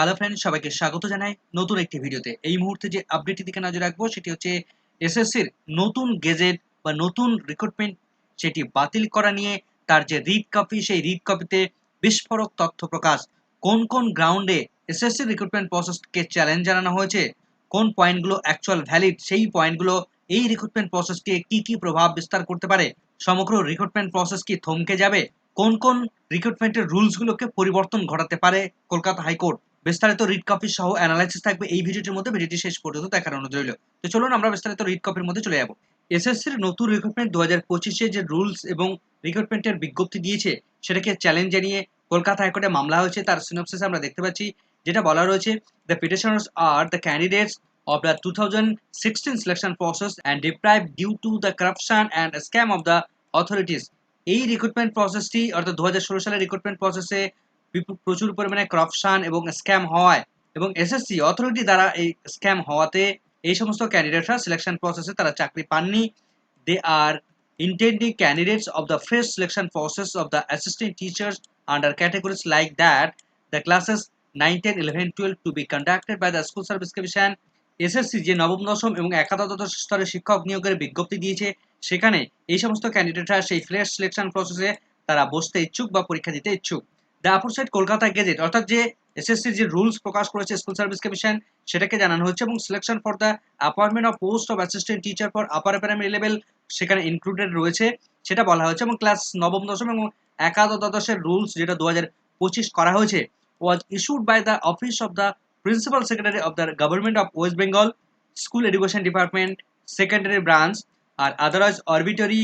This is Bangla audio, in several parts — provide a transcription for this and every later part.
হ্যালো ফ্রেন্ড সবাইকে স্বাগত জানাই নতুন একটি ভিডিওতে। এই মুহূর্তে যে আপডেটের দিকে নজর রাখব, সেটি হচ্ছে এসএসসির নতুন গেজেট বা নতুন রিক্রুটমেন্ট সেটি বাতিল করা নিয়ে তার যে রিড কপি সেই রিড কপিতে বিস্ফোরক তথ্য প্রকাশ। কোন কোন গ্রাউন্ডে এসএসসি রিক্রুটমেন্ট প্রসেসকে চ্যালেঞ্জ জানানো হয়েছে? কোন পয়েন্টগুলো অ্যাকচুয়াল ভ্যালিড সেই পয়েন্টগুলো এই রিক্রুটমেন্ট প্রসেসকে কি কি প্রভাব বিস্তার করতে পারে? সমগ্র রিক্রুটমেন্ট প্রসেস কি থমকে যাবে? কোন কোন রিক্রুটমেন্টের রুলসগুলোকে পরিবর্তন ঘটাতে পারে কলকাতা হাইকোর্ট? বিস্তারিত রিড কপি সহ অ্যানালাইসিস থাকবে এই ভিডিওটির মধ্যে, ভিডিওটি শেষ পর্যন্ত দেখার অনুরোধ রইল। তো চলুন আমরা বিস্তারিত রিড কপির মধ্যে চলে যাব। এসএসসির নতুন রিক্রুটমেন্ট দু হাজার পঁচিশে যে রুলস এবং রিক্রুটমেন্টের বিজ্ঞপ্তি দিয়েছে, সেটাকে চ্যালেঞ্জ জানিয়ে কলকাতা হাইকোর্টে মামলা হয়েছে, তার সিনপসিস আমরা দেখতে পাচ্ছি। যেটা বলা রয়েছে the petitioners are the candidates of the 2016 selection process and deprive due to the corruption and scam of the authorities. এই রিক্রুটমেন্ট প্রসেসটি অর্থাৎ দু হাজার ষোলো সালের রিক্রুটমেন্ট প্রসেসে প্রচুর পরিমাণে করাপশন এবং স্ক্যাম হওয়ায় এবং এসএসসি অথরিটি দ্বারা এই স্ক্যাম হওয়াতে এই সমস্ত ক্যান্ডিডেটরা সিলেকশন প্রসেসে তারা চাকরি পাননি। They are intending candidates of the fresh selection process of the assistant teachers under categories like that, the classes 9 10 11 12 to be conducted by the school service commission. SSC যে নবম, দশম এবং একাদশ স্তরের শিক্ষক নিয়োগের বিজ্ঞপ্তি দিয়েছে, সেখানে এই সমস্ত ক্যান্ডিডেটরা সেই ফ্রেশ সিলেকশন প্রসেসে তারা বসতে ইচ্ছুক বা পরীক্ষা দিতে ইচ্ছুক। দ্য আপুর সাইড কলকাতা গেজেট অর্থাৎ যে এসএসসির যে রুলস প্রকাশ করেছে স্কুল সার্ভিস কমিশন সেটাকে জানানো হচ্ছে এবং selection for the appointment of post of assistant teacher for upper primary level সেখানে ইনক্লুডেড রয়েছে। সেটা বলা হয়েছে এবং ক্লাস নবম, দশম এবং একাদশ দ্বাদশের রুলস যেটা দু হাজার পঁচিশ করা হয়েছে was issued by the office of the principal secretary of the government of West Bengal school education department secondary branch are otherwise arbitrary,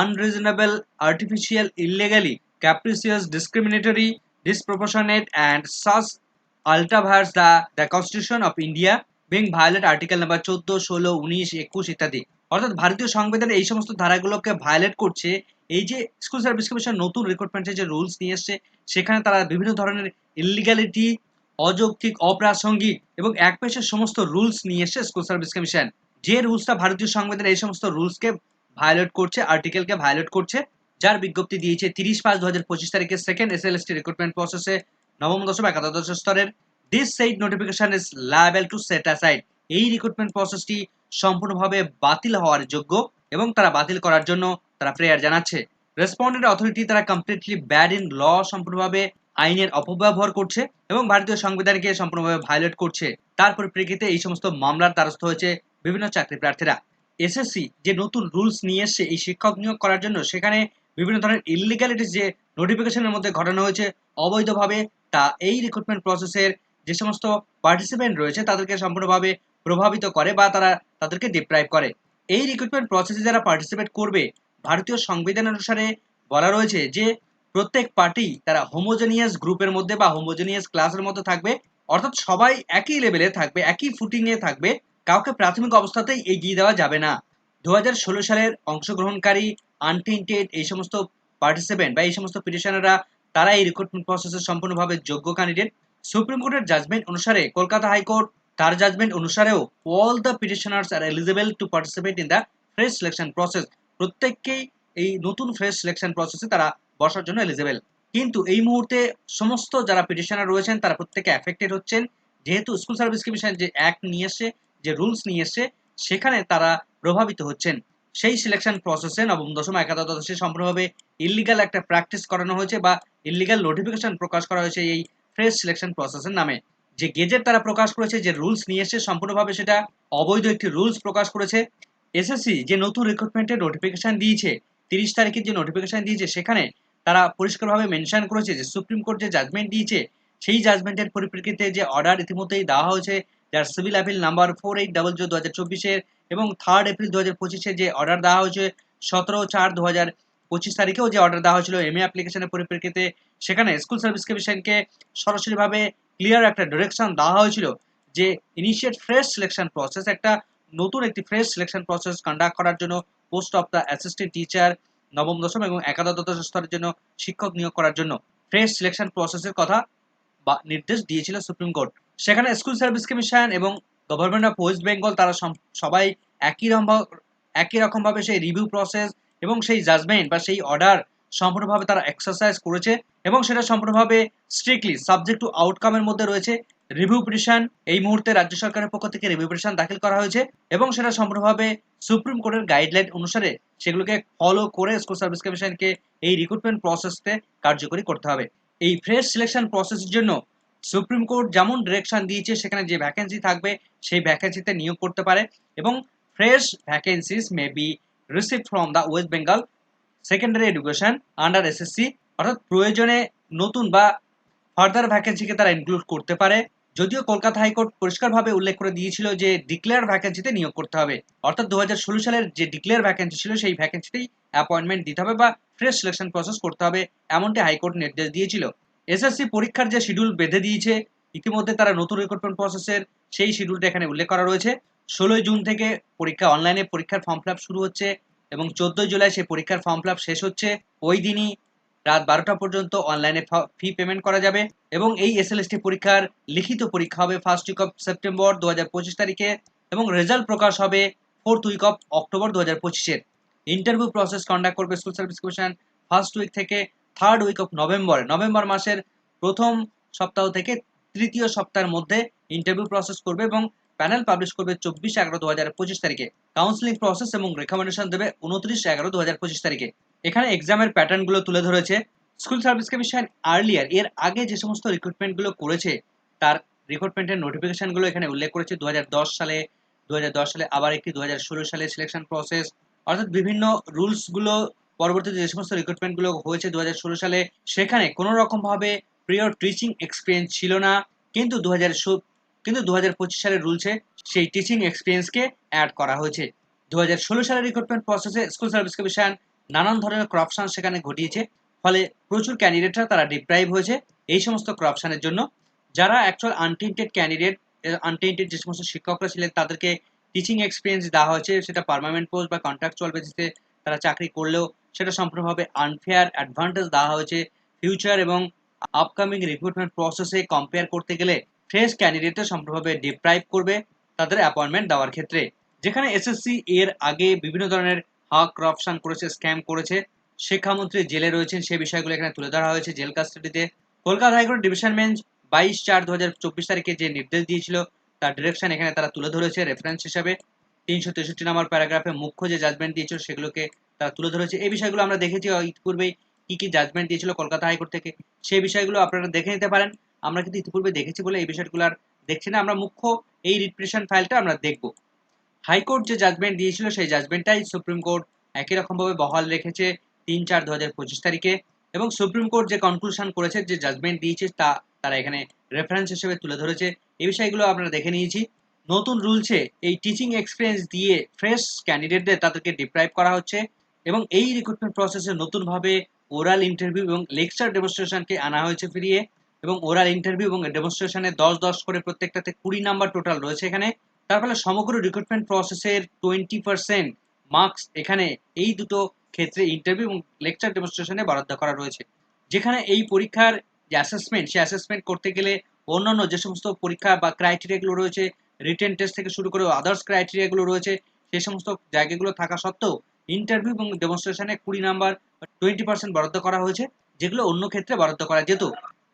unreasonable artificial illegally capricious, discriminatory, disproportionate, and such ultravirus the the constitution of india, being violate article number চোদ্দ, ষোলো, উনিশ, একুশ ইত্যাদি। অর্থাৎ ভারতীয় সংবিধানের এই সমস্ত ধারাগুলোকে ভায়োলেট করছে, এই যে স্কুল সার্ভিস কমিশন নতুন রিক্রুটমেন্টের যে রুলস নিয়ে এসছে, সেখানে তারা বিভিন্ন ধরনের ইলিগালিটি অযৌক্তিক, অপ্রাসঙ্গিক এবং এক পেশের সমস্ত রুলস নিয়ে এসছে স্কুল সার্ভিস কমিশন যে রুলসটা ভারতীয় সংবিধানের এই সমস্ত রুলসকে ভায়োলেট করছে আর্টিকেলকে ভায়োলেট করছে যার বিজ্ঞপ্তি দিয়েছে তিরিশ পাঁচ দু হাজার পঁচিশ তারিখে second S L S T recruitment প্রসেসে নবম দশম একাদশ স্তরের this side notification is liable to set aside এই রিক্রুটমেন্ট প্রসেসটি সম্পূর্ণভাবে বাতিল হওয়ার যোগ্য এবং তারা বাতিল করার জন্য তারা প্রেয়ার জানাচ্ছে। রেসপন্ডেন্ট অথরিটি তারা কমপ্লিটলি ব্যাড ইন ল সম্পূর্ণভাবে আইনের অপব্যবহার করছে এবং ভারতীয় সংবিধানকে সম্পূর্ণভাবে ভায়োলেট করছে। তার পরিপ্রেক্ষিতে এই সমস্ত মামলার দ্বারস্থ হয়েছে বিভিন্ন চাকরি প্রার্থীরা। এসএসসি যে নতুন রুলস নিয়ে এসছে, এই শিক্ষক নিয়োগ করার জন্য সেখানে বিভিন্ন ধরনের ইলিগালিটিস যে নোটিফিকেশনের মধ্যে ঘটানো হয়েছে অবৈধভাবে, তা এই রিক্রুটমেন্ট প্রসেসের যে সমস্ত পার্টিসিপেন্ট রয়েছে, তাদেরকে সম্পূর্ণভাবে প্রভাবিত করে বা তারা তাদেরকে ডিপ্রাইভ করে। এই রিক্রুটমেন্ট প্রসেসে যারা পার্টিসিপেট করবে, ভারতীয় সংবিধান অনুসারে বলা রয়েছে যে প্রত্যেক পার্টি তারা হোমোজেনিয়াস গ্রুপের মধ্যে বা হোমোজেনিয়াস ক্লাসের মধ্যে থাকবে, অর্থাৎ সবাই একই লেভেলে থাকবে, একই ফুটিংয়ে থাকবে, কাউকে প্রাথমিক অবস্থাতেই এগিয়ে দেওয়া যাবে না। দু হাজার ষোলো সালের অংশগ্রহণকারী আনটেন্টেড এই সমস্ত পার্টিসিপেন্ট বা এই সমস্ত পিটিশনাররা তারা এই রিক্রুটমেন্ট প্রসেসে সম্পূর্ণভাবে যোগ্য ক্যান্ডিডেট সুপ্রিম কোর্টের জাজমেন্ট অনুসারে কলকাতা হাইকোর্ট তার judgment অনুসারেও all the petitioners are eligible to participate in the fresh selection process প্রত্যেককেই এই নতুন ফ্রেশ সিলেকশন প্রসেসে তারা বসার জন্য এলিজিবল কিন্তু এই মুহূর্তে সমস্ত যারা পিটিশনার রয়েছেন, তারা প্রত্যেকে অ্যাফেক্টেড হচ্ছেন। যেহেতু স্কুল সার্ভিস কমিশন যে অ্যাক্ট নিয়ে এসছে, যে রুলস নিয়ে এসছে, সেখানে তারা প্রভাবিত হচ্ছেন। সেই সিলেকশন প্রসেসে নবম, দশম, একাদশ দশে সম্পূর্ণভাবে ইলিগাল একটা প্র্যাকটিস করানো হয়েছে বা ইলিগাল নোটিফিকেশন প্রকাশ করা হয়েছে এই ফ্রেশ সিলেকশন প্রসেসের নামে। যে গেজেট তারা প্রকাশ করেছে, যে রুলস নিয়ে এসছে, সম্পূর্ণভাবে সেটা অবৈধ একটি রুলস প্রকাশ করেছে। এসএসসি যে নতুন রিক্রুটমেন্টের নোটিফিকেশন দিয়েছে, তিরিশ তারিখের যে নোটিফিকেশন দিয়েছে, সেখানে তারা পরিষ্কারভাবে মেনশন করেছে যে সুপ্রিম কোর্ট যে জাজমেন্ট দিয়েছে, সেই জাজমেন্টের পরিপ্রেক্ষিতে যে অর্ডার ইতিমধ্যেই দেওয়া হয়েছে, যার civil appeal number four eight double zero দু হাজার চব্বিশের এবং থার্ড এপ্রিল দু হাজার পঁচিশে যে অর্ডার দেওয়া হয়েছে, সতেরো চার দু হাজার পঁচিশ তারিখেও যে অর্ডার দেওয়া হয়েছিল এমএ অ্যাপ্লিকেশনের পরিপ্রেক্ষিতে, সেখানে স্কুল সার্ভিস কমিশনকে সরাসরিভাবে ক্লিয়ার একটা ডিরেকশন দেওয়া হয়েছিল যে ইনিশিয়েট ফ্রেশ সিলেকশন প্রসেস একটা নতুন একটি ফ্রেশ সিলেকশন প্রসেস কন্ডাক্ট করার জন্য post of the assistant teacher নবম, দশম এবং একাদশ স্তরের জন্য শিক্ষক নিয়োগ করার জন্য ফ্রেশ সিলেকশন প্রসেসের কথা বা নির্দেশ দিয়েছিল সুপ্রিম কোর্ট। সেখানে স্কুল সার্ভিস কমিশন এবং গভর্নমেন্ট অফ ওয়েস্ট বেঙ্গল তারা সবাই একই রকম একই রকমভাবে সেই রিভিউ প্রসেস এবং সেই জাজমেন্ট বা সেই অর্ডার সম্পূর্ণভাবে তারা এক্সারসাইজ করেছে এবং সেটা সম্পূর্ণভাবে স্ট্রিক্টলি সাবজেক্ট টু আউটকামের মধ্যে রয়েছে। রিভিউ পিটিশন এই মুহূর্তে রাজ্য সরকারের পক্ষ থেকে রিভিউ পিটিশন দাখিল করা হয়েছে এবং সেটা সম্পূর্ণভাবে সুপ্রিম কোর্টের গাইডলাইন অনুসারে সেগুলোকে ফলো করে স্কুল সার্ভিস কমিশনকে এই রিক্রুটমেন্ট প্রসেসকে কার্যকরী করতে হবে। এই ফ্রেশ সিলেকশন প্রসেসের জন্য সুপ্রিম কোর্ট যেমন ডিরেকশন দিয়েছে, সেখানে যে ভ্যাকেন্সি থাকবে, সেই ভ্যাকেন্সিতে নিয়োগ করতে পারে এবং fresh vacancies may be receive from the West Bengal secondary education under SSC অর্থাৎ প্রয়োজনে নতুন বা ফার্দার ভ্যাকেন্সিকে তারা ইনক্লুড করতে পারে। যদিও কলকাতা হাইকোর্ট পরিষ্কারভাবে উল্লেখ করে দিয়েছিল যে ডিক্লেয়ার ভ্যাকেন্সিতে নিয়োগ করতে হবে, অর্থাৎ দু হাজার ষোলো সালের যে ডিক্লেয়ার ভ্যাকেন্সি ছিল, সেই ভ্যাকেন্সিতেই অ্যাপয়েন্টমেন্ট দিতে হবে বা ফ্রেশ সিলেকশন প্রসেস করতে হবে এমনটি হাইকোর্ট নির্দেশ দিয়েছিল। এসএসসি পরীক্ষার যে শিডিউল বেঁধে দিয়েছে, ইতিমধ্যে তারা নতুন রিক্রুটমেন্ট প্রসেসের সেই শিডিউলটা এখানে উল্লেখ করা রয়েছে। ষোলোই জুন থেকে পরীক্ষা অনলাইনে পরীক্ষার ফর্ম ফিল শুরু হচ্ছে এবং চোদ্দই জুলাই সেই পরীক্ষার ফর্ম ফিল শেষ হচ্ছে। ওই দিনই রাত বারোটা পর্যন্ত অনলাইনে ফি পেমেন্ট করা যাবে এবং এই এসএলএসটি পরীক্ষার লিখিত পরীক্ষা হবে ফার্স্ট উইক অফ সেপ্টেম্বর দু হাজার পঁচিশ তারিখে এবং রেজাল্ট প্রকাশ হবে ফোর্থ উইক অফ অক্টোবর দু হাজার পঁচিশের। ইন্টারভিউ প্রসেস কন্ডাক্ট করবে school service commission first week থেকে থার্ড উইক অফ নভেম্বর নভেম্বর মাসের প্রথম সপ্তাহ থেকে তৃতীয় সপ্তাহের মধ্যে ইন্টারভিউ প্রসেস করবে এবং প্যানেল পাবলিশ করবে চব্বিশ এগারো দু হাজার পঁচিশ তারিখে। কাউন্সিলিং প্রসেস এবং রেকমেন্ডেশন দেবে উনত্রিশ এগারো দু হাজার পঁচিশ তারিখে। এখানে এক্সামের প্যাটার্নগুলো তুলে ধরেছে। স্কুল সার্ভিস কমিশন আর্লিয়ার এর আগে যে সমস্ত রিক্রুটমেন্টগুলো করেছে, তার রিক্রুটমেন্টের নোটিফিকেশনগুলো এখানে উল্লেখ করেছে। দু হাজার দশ সালে দু হাজার দশ সালে আবার একটি দু হাজার ষোলো সালে সিলেকশন প্রসেস অর্থাৎ বিভিন্ন রুলসগুলো পরবর্তীতে যে সমস্ত রিক্রুটমেন্টগুলো হয়েছে দু হাজার ষোলো সালে, সেখানে কোনো রকমভাবে প্রিয়র টিচিং এক্সপিরিয়েন্স ছিল না। কিন্তু দু কিন্তু দু সালের রুলসে সেই টিচিং এক্সপিরিয়েন্সকে অ্যাড করা হয়েছে। দু হাজার ষোলো সালের রিক্রুটমেন্ট প্রসেসে স্কুল সার্ভিস কমিশন নানান ধরনের করাপশন সেখানে ঘটিয়েছে। ফলে প্রচুর ক্যান্ডিডেটরা তারা ডিপ্রাইভ হয়েছে এই সমস্ত করাপশনের জন্য। যারা অ্যাকচুয়াল আনটেন্টেড ক্যান্ডিডেট আনটেন্টেড যে সমস্ত শিক্ষকরা ছিলেন, তাদেরকে টিচিং এক্সপিরিয়েন্স দেওয়া হয়েছে। সেটা পার্মানেন্ট পোস্ট বা কন্ট্রাকচুয়াল বেসিসে তারা চাকরি করলেও সেটা সম্পূর্ণভাবে আনফেয়ার অ্যাডভান্টেজ দেওয়া হয়েছে ফিউচার এবং আপকামিং রিক্রুটমেন্ট প্রসেসে কম্পেয়ার করতে গেলে ফ্রেশ ক্যান্ডিডেটদের সম্পূর্ণভাবে ডিপ্রাইভ করবে তাদের অ্যাপয়েন্টমেন্ট দেওয়ার ক্ষেত্রে। যেখানে এসএসসি এর আগে বিভিন্ন ধরনের হাক করাপশন করেছে স্ক্যাম করেছে, শিক্ষামন্ত্রী জেলে রয়েছেন সেই বিষয়গুলো এখানে তুলে ধরা হয়েছে jail কাস্টাডিতে। Kolkata high court division bench বাইশ চার দু তারিখে যে নির্দেশ দিয়েছিল, তার ডিরেকশন এখানে তারা তুলে ধরেছে রেফারেন্স হিসাবে। তিনশো তেষট্টি নম্বর প্যারাগ্রাফে মুখ্য যে জাজমেন্ট দিয়েছিল সেগুলোকে তুলে ধরেছে। এই বিষয়গুলো আমরা দেখেছি ইতিপূর্বেই কি কি জাজমেন্ট দিয়েছিল কলকাতা হাইকোর্ট থেকে। সেই বিষয়গুলো আপনারা দেখে নিতে পারেন। আমরা কিন্তু ইতিপূর্বে দেখেছি বলে এই বিষয়গুলো আর দেখছি না। আমরা মুখ্য এই রিপ্রেশন ফাইলটা আমরা দেখব। হাইকোর্ট যে জাজমেন্ট দিয়েছিল সেই জাজমেন্টটাই সুপ্রিম কোর্ট একই রকমভাবে বহাল রেখেছে তিন চার দু হাজার পঁচিশ তারিখে এবং সুপ্রিম কোর্ট যে কনক্লুশন করেছে, যে জাজমেন্ট দিয়েছে তা তারা এখানে রেফারেন্স হিসেবে তুলে ধরেছে। এই বিষয়গুলো আমরা দেখে নিয়েছি। নতুন রুলসে এই টিচিং এক্সপিরিয়েন্স দিয়ে ফ্রেশ ক্যান্ডিডেটদের তাদেরকে ডিপ্রাইভ করা হচ্ছে। এবং এই রিক্রুটমেন্ট প্রসেসে নতুনভাবে ওরাল ইন্টারভিউ এবং লেকচার ডেমনস্ট্রেশনকে আনা হয়েছে ফিরিয়ে এবং ওরাল ইন্টারভিউ এবং ডেমনস্ট্রেশনে দশ দশ করে প্রত্যেকটাতে কুড়ি নাম্বার টোটাল রয়েছে এখানে। তার ফলে সমগ্র রিক্রুটমেন্ট প্রসেসের টোয়েন্টি পার্সেন্ট মার্কস এখানে এই দুটো ক্ষেত্রে ইন্টারভিউ এবং লেকচার ডেমনস্ট্রেশনে বরাদ্দ করা রয়েছে। যেখানে এই পরীক্ষার যে অ্যাসেসমেন্ট সেই অ্যাসেসমেন্ট করতে গেলে অন্যান্য যে সমস্ত পরীক্ষা বা ক্রাইটেরিয়াগুলো রয়েছে রিটেন টেস্ট থেকে শুরু করে আদার্স ক্রাইটেরিয়াগুলো রয়েছে সেই সমস্ত জায়গাগুলো থাকা সত্ত্বেও ইন্টারভিউ এবং ডেমনস্ট্রেশনে কুড়ি নাম্বার টোয়েন্টি পার্সেন্ট বরাদ্দ করা হয়েছে, যেগুলো অন্য ক্ষেত্রে বরাদ্দ করা যেত।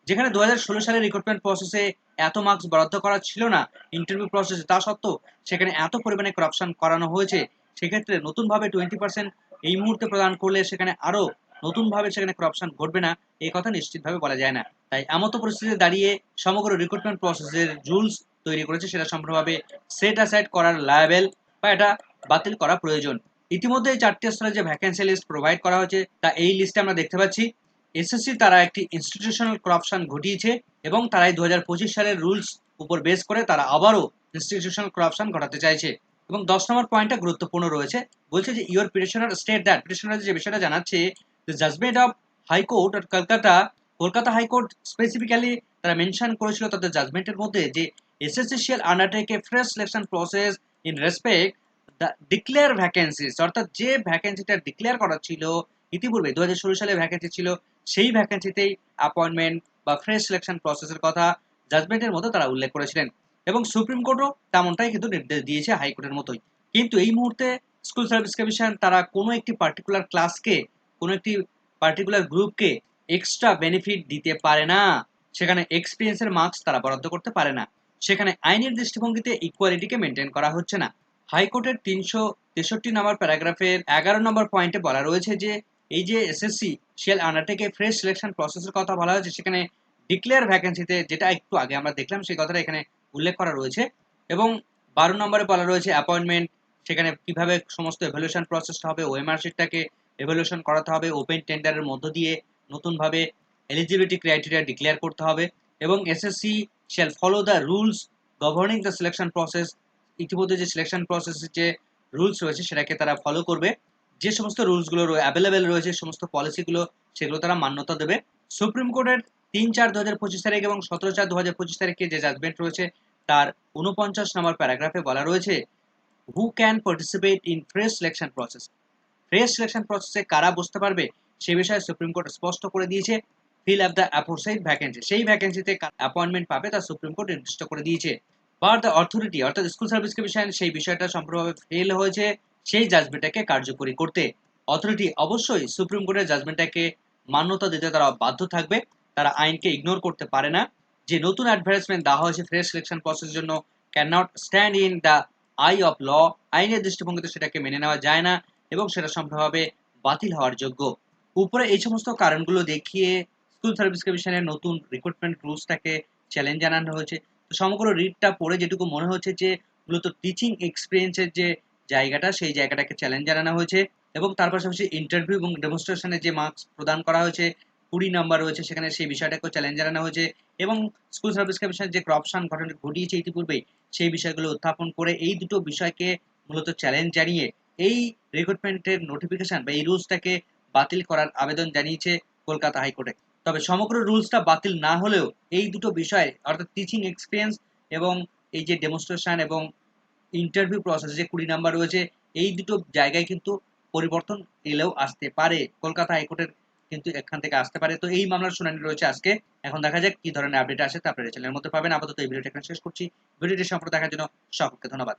যেখানে দুহাজার ষোলো সালের রিক্রুটমেন্ট প্রসেসে এত মার্কস বরাদ্দ করা ছিল না ইন্টারভিউ প্রসেসে তা সত্ত্বেও সেখানে এত পরিমাণে করাপশন করানো হয়েছে, সেক্ষেত্রে নতুনভাবে টোয়েন্টি পার্সেন্ট এই মুহূর্তে প্রদান করলে সেখানে আরও নতুনভাবে সেখানে করাপশন ঘটবে না, এই কথা নিশ্চিতভাবে বলা যায় না। তাই এমতো পরিস্থিতিতে দাঁড়িয়ে সমগ্র রিক্রুটমেন্ট প্রসেসের রুলস তৈরি করেছে, সেটা সম্পূর্ণভাবে সেট অ্যাসাইড করার লায়াবেল বা এটা বাতিল করা প্রয়োজন। ইতিমধ্যে এই চারটি স্তরে যে ভ্যাকেন্সি লিস্ট প্রোভাইড করা হয়েছে। তা এই লিস্টে আমরা দেখতে পাচ্ছি এসএসসি তারা একটি ইনস্টিটিউশনাল করাপশন ঘটিয়েছে এবং তারা এই দু হাজার পঁচিশ সালের রুলস উপর বেস করে তারা আবারও ইনস্টিটিউশনাল করাপশন ঘটাতে চাইছে। এবং দশ নম্বর পয়েন্টটা গুরুত্বপূর্ণ রয়েছে, বলছে যে your petitioner state that petitioner যে বিষয়টা জানাচ্ছে judgment of high court of Kolkata Kolkata high court specifically তারা মেনশন করেছিল তাদের জাজমেন্টের মধ্যে যে SSC shall undertake a fresh selection process in respect declare vacancies অর্থাৎ যে ভ্যাকেন্সিটা ডিক্লেয়ার করা ছিল, ইতিপূর্বে দু হাজার ষোলো সালে ভ্যাকেন্সি ছিল, সেই ভ্যাকেন্সিতেই অ্যাপয়েন্টমেন্ট বা ফ্রেশ সিলেকশন প্রসেসের কথা জাজমেন্টের মতো তারা উল্লেখ করেছিলেন। এবং সুপ্রিম কোর্টও তেমনটাই কিন্তু নির্দেশ দিয়েছে হাইকোর্টের মতোই। কিন্তু এই মুহূর্তে স্কুল সার্ভিস কমিশন তারা কোনো একটি পার্টিকুলার ক্লাসকে কোনো একটি পার্টিকুলার গ্রুপকে এক্সট্রা বেনিফিট দিতে পারে না। সেখানে এক্সপিরিয়েন্সের মার্কস তারা বরাদ্দ করতে পারে না। সেখানে আইনের দৃষ্টিভঙ্গিতে ইকুয়ালিটিকে মেনটেন করা হচ্ছে না। হাইকোর্টের তিনশো তেষট্টি নম্বর প্যারাগ্রাফের এগারো নম্বর পয়েন্টে বলা রয়েছে যে, এই যে SSC shall undertake fresh selection প্রসেসের কথা বলা হয়েছে, সেখানে ডিক্লেয়ার ভ্যাকেন্সিতে যেটা একটু আগে আমরা দেখলাম, সেই কথাটা এখানে উল্লেখ করা রয়েছে। এবং বারো নম্বরে বলা রয়েছে অ্যাপয়েন্টমেন্ট সেখানে কীভাবে সমস্ত এভলিউশন প্রসেসটা হবে ওএমআর শিটটাকে এভলিউশন করাতে হবে ওপেন টেন্ডারের মধ্য দিয়ে নতুনভাবে এলিজিবিলিটি ক্রাইটেরিয়া ডিক্লেয়ার করতে হবে। এবং SSC shall follow the rules governing the selection process ইতিমধ্যে যে সিলেকশন প্রসেসের যে রুলস রয়েছে, সেটাকে তারা ফলো করবে। যে সমস্ত রুলসগুলো অ্যাভেলেবেল রয়েছে, সমস্ত পলিসিগুলো সেগুলো তারা মান্যতা দেবে। সুপ্রিম কোর্টের তিন চার দু হাজার পঁচিশ তারিখ এবং সতেরো চার দু হাজার পঁচিশ তারিখে যে জাজমেন্ট রয়েছে, তার উনপঞ্চাশ নম্বর প্যারাগ্রাফে বলা রয়েছে who can participate in fresh selection process fresh selection প্রসেসে কারা বসতে পারবে, সে বিষয়ে সুপ্রিম কোর্ট স্পষ্ট করে দিয়েছে। Fill up the apposite vacancy সেই ভ্যাকেন্সিতে অ্যাপয়েন্টমেন্ট পাবে, তা সুপ্রিম কোর্ট নির্দিষ্ট করে দিয়েছে। বাট দ্য অথরিটি অর্থাৎ স্কুল সার্ভিস কমিশন সেই বিষয়টা সম্পূর্ণভাবে ফেল হয়েছে, সেই জাজমেন্টটাকে কার্যকরী করতে। অথরিটি অবশ্যই সুপ্রিম কোর্টের জাজমেন্টটাকে মান্যতা দিতে তারা বাধ্য থাকবে। তারা আইনকে ইগনোর করতে পারে না। যে নতুন অ্যাডভার্টাইজমেন্ট দেওয়া হয়েছে ফ্রেশ সিলেকশন প্রসেসের জন্য can not stand in the eye of law আইনের দৃষ্টিভঙ্গিতে সেটাকে মেনে নেওয়া যায় না এবং সেটা সম্পূর্ণভাবে বাতিল হওয়ার যোগ্য। উপরে এই সমস্ত কারণগুলো দেখিয়ে স্কুল সার্ভিস কমিশনের নতুন রিক্রুটমেন্ট রুলসটাকে চ্যালেঞ্জ জানানো হয়েছে। সমগ্র রিটটা পড়ে যেটুকু মনে হচ্ছে যে, মূলত টিচিং এক্সপিরিয়েন্সের যে জায়গাটা, সেই জায়গাটাকে চ্যালেঞ্জ জানানো হয়েছে এবং তার পাশাপাশি ইন্টারভিউ এবং ডেমনস্ট্রেশনে যে মার্কস প্রদান করা হয়েছে, কুড়ি নাম্বার রয়েছে, সেখানে সেই বিষয়টাকেও চ্যালেঞ্জ জানানো হয়েছে এবং স্কুল সার্ভিস কমিশন যে করাপশন ঘটনা ঘটিয়েছে ইতিপূর্বেই, সেই বিষয়গুলো উত্থাপন করে এই দুটো বিষয়কে মূলত চ্যালেঞ্জ জানিয়ে এই রিক্রুটমেন্টের নোটিফিকেশন বা এই রুলসটাকে বাতিল করার আবেদন জানিয়েছে কলকাতা হাইকোর্টে। তবে সমগ্র রুলসটা বাতিল না হলেও এই দুটো বিষয়, অর্থাৎ টিচিং এক্সপিরিয়েন্স এবং এই যে ডেমনস্ট্রেশন এবং ইন্টারভিউ প্রসেস যে কুড়ি নাম্বার রয়েছে, এই দুটো জায়গায় কিন্তু পরিবর্তন এলেও আসতে পারে। কলকাতা হাইকোর্টের কিন্তু এখান থেকে আসতে পারে। তো এই মামলার শুনানি রয়েছে আজকে। এখন দেখা যাক কি ধরনের আপডেট আসে। তা আপনারা চ্যানেলের মধ্যে পাবেন, আপাতত এই ভিডিওটা এখানে শেষ করছি। ভিডিওটি সম্পর্কে দেখার জন্য সকলকে ধন্যবাদ।